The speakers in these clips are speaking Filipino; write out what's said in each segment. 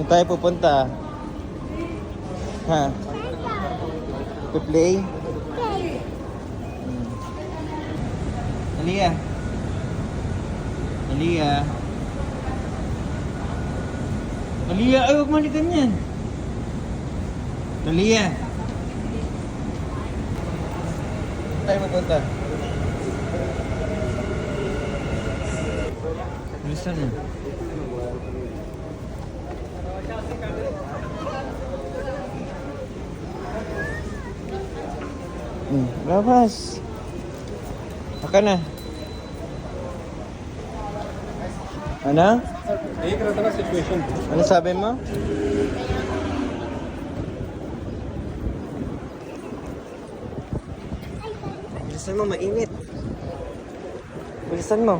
Saan tayo pupunta? Ha? Play? Hmm. Alia. Alia. Alia, ay huwag mali ganyan. Alia. Saan tayo pupunta? Bilisan mo. Hmm, labas. Baka na. Ano? Ano sabi mo? Bilisan mo, mainit. Bilisan mo.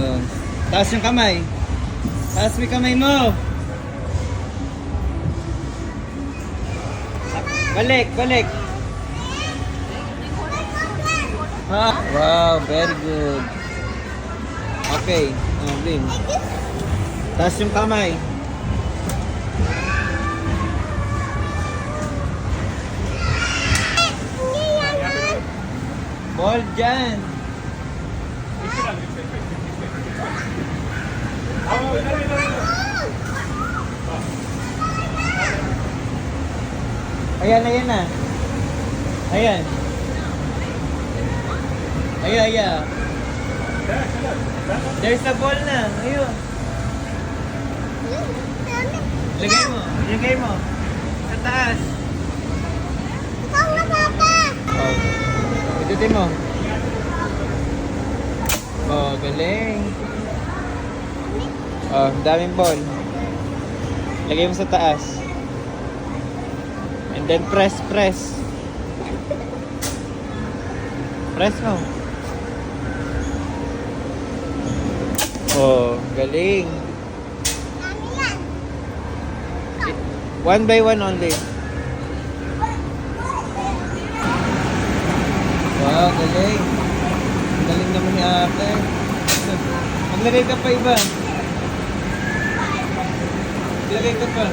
Uh, taas yung kamay. Taas mo yung kamay mo. Balik, balik. Ha? Wow, very good. Okay. Oh, game. Taas yung kamay. Ball dyan. Ayan, ayan na. Ayan. Ayan, ayan. There's a ball na. Ayun. Lagay mo. Lagay mo. Sa taas. Oh. Itutin mo. Oh, galing. Oh, daming ball. Lagay mo sa taas. Then press, press. Press mo. Oh, galing. One by one only. Wow, galing. Galing naman ni ate. Maglagay ka pa iba. Maglagay ka pa.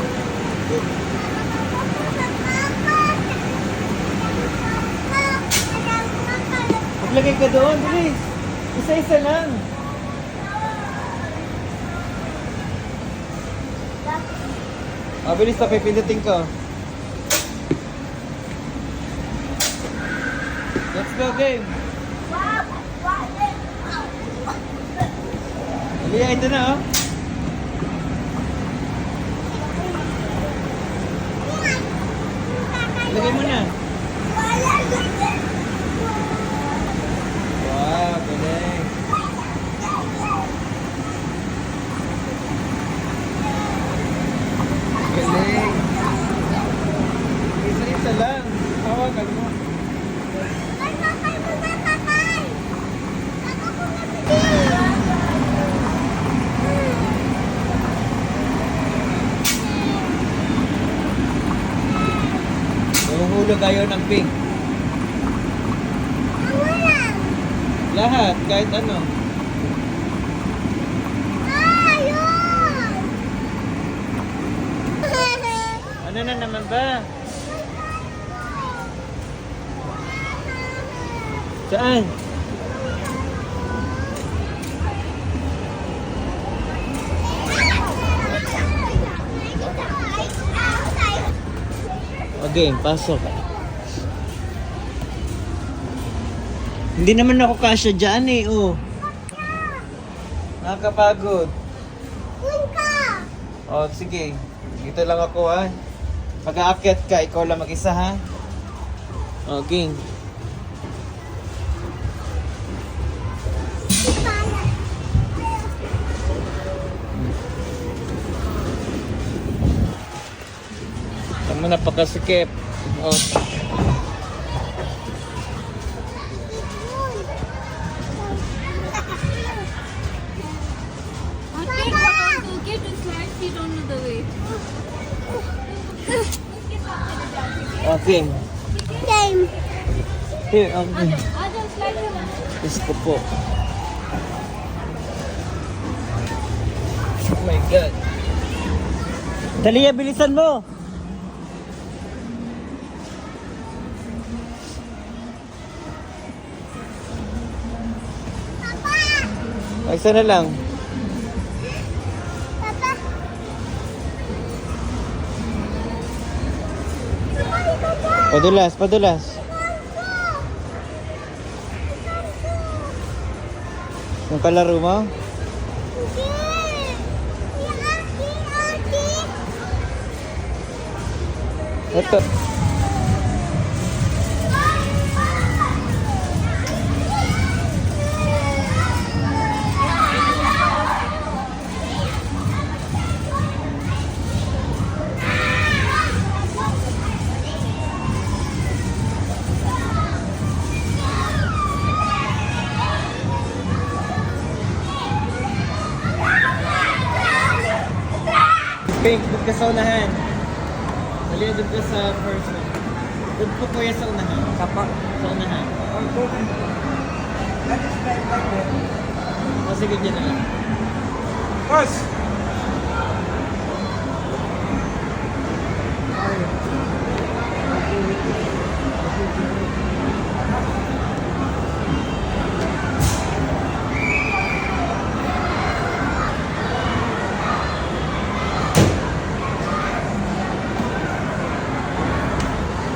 Maglagay ka doon, bilis. Isa-isa lang. Ah, bilis na, pipindutin ko. Let's go, game. Halika, ito na, oh. Lagay mo na. Wow, galing. Galing. Isa-isa lang. Hawakan mo. Nahuhulog ayaw ng pink. Lahat, kahit ano. Ano na naman ba? Saan? Okay, pasok. Hindi naman ako kasya dyan eh, oh. Nakakapagod. Oh, sige. Dito lang ako ha. Pag aakyat ka, ikaw lang mag-isa ha. Okay. Tama napakasikip. Oh. Okay. Game. Here, okay. On. Gusto ko po. Oh my God. Dali, bilisan mo! Papa! Isa na lang. Padulas, padulas. Yung kalaro mo? Ito. Pink, doon ka sa unahan. Dali, doon ka sa first one. Doon po kuya sa unahan. Kapa? Sa unahan. O sige, dyan na lang. Boss!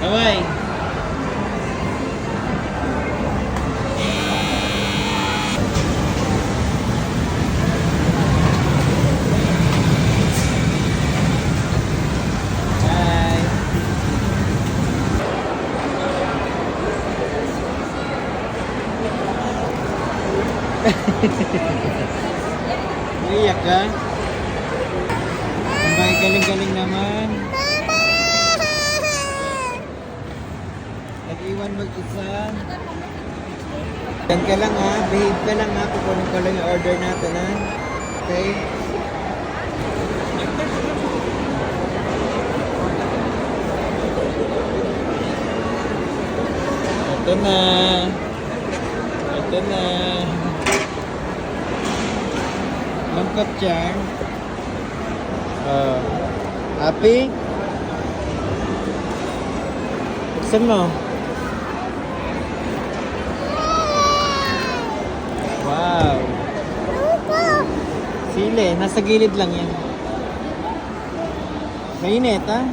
Kamay. Bye. Umiyak ka? Ang galing-galing naman. Nag-iwan mag-isa. Yan ka lang ha. Behave ka lang ha. Kukunin ko lang yung order natin ha. Okay? Ito na. Ito na. Lungkot yan. Oh. Happy? Buksan mo. Wow. Sili, nasa gilid lang yan. Mainit ha?